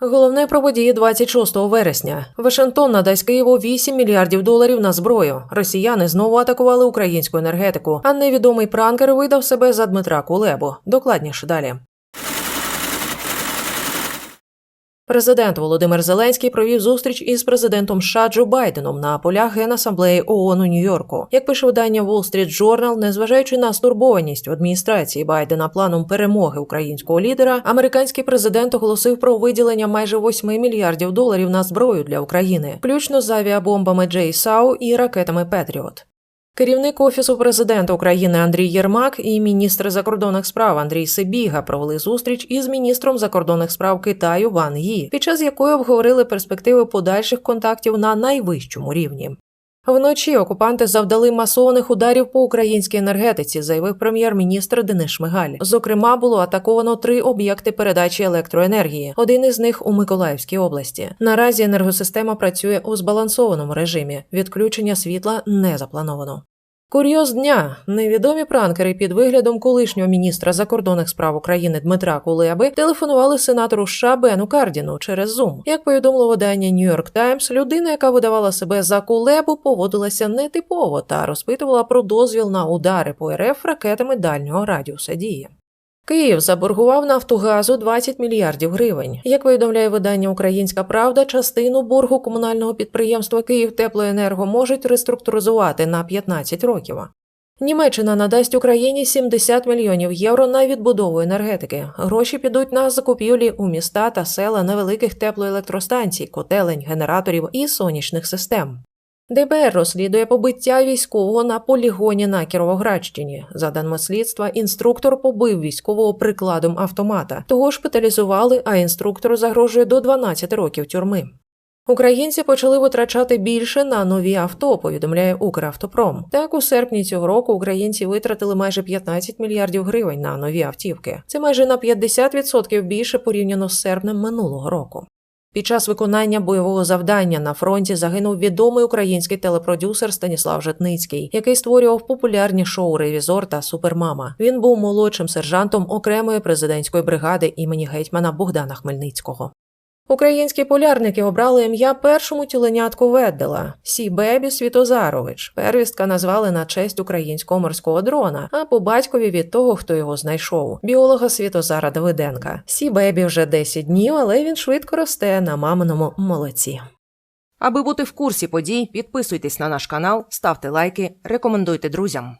Головне про події 26 вересня. Вашингтон надасть Києву 8 мільярдів доларів на зброю. Росіяни знову атакували українську енергетику, а невідомий пранкер видав себе за Дмитра Кулебу. Докладніше далі. Президент Володимир Зеленський провів зустріч із президентом США Джо Байденом на полях Генасамблеї ООН у Нью-Йорку. Як пише видання Wall Street Journal, незважаючи на стурбованість в адміністрації Байдена планом перемоги українського лідера, американський президент оголосив про виділення майже 8 мільярдів доларів на зброю для України, включно з авіабомбами Джей Сау і ракетами Петріот. Керівник офісу президента України Андрій Єрмак і міністр закордонних справ Андрій Сибіга провели зустріч із міністром закордонних справ Китаю Ван Ї, під час якої обговорили перспективи подальших контактів на найвищому рівні. Вночі окупанти завдали масованих ударів по українській енергетиці, заявив прем'єр-міністр Денис Шмигаль. Зокрема, було атаковано три об'єкти передачі електроенергії. Один із них у Миколаївській області. Наразі енергосистема працює у збалансованому режимі. Відключення світла не заплановано. Курйоз дня невідомі пранкери під виглядом колишнього міністра закордонних справ України Дмитра Кулеби телефонували сенатору США Бену Кардіну через Zoom. Як повідомило видання New York Times, людина, яка видавала себе за Кулебу, поводилася нетипово та розпитувала про дозвіл на удари по РФ ракетами дальнього радіуса дії. Київ заборгував Нафтогазу 20 мільярдів гривень. Як повідомляє видання Українська Правда, частину боргу комунального підприємства «Київтеплоенерго» можуть реструктуризувати на 15 років. Німеччина надасть Україні 70 мільйонів євро на відбудову енергетики. Гроші підуть на закупівлі у міста та села невеликих теплоелектростанцій, котелень, генераторів і сонячних систем. ДБР розслідує побиття військового на полігоні на Кіровоградщині. За даними слідства, інструктор побив військового прикладом автомата. Того шпиталізували, а інструктору загрожує до 12 років тюрми. Українці почали витрачати більше на нові авто, повідомляє Укравтопром. Так, у серпні цього року українці витратили майже 15 мільярдів гривень на нові автівки. Це майже на 50% більше порівняно з серпнем минулого року. Під час виконання бойового завдання на фронті загинув відомий український телепродюсер Станіслав Житницький, який створював популярні шоу Ревізор та Супермама. Він був молодшим сержантом окремої президентської бригади імені гетьмана Богдана Хмельницького. Українські полярники обрали ім'я першому тюленятку Веддела Сі Бебі Світозарович. Первістка назвали на честь українського морського дрона, а по батькові від того, хто його знайшов, біолога Світозара Давиденка. Сі Бебі вже 10 днів, але він швидко росте на маминому молоці. Аби бути в курсі подій, підписуйтесь на наш канал, ставте лайки, рекомендуйте друзям.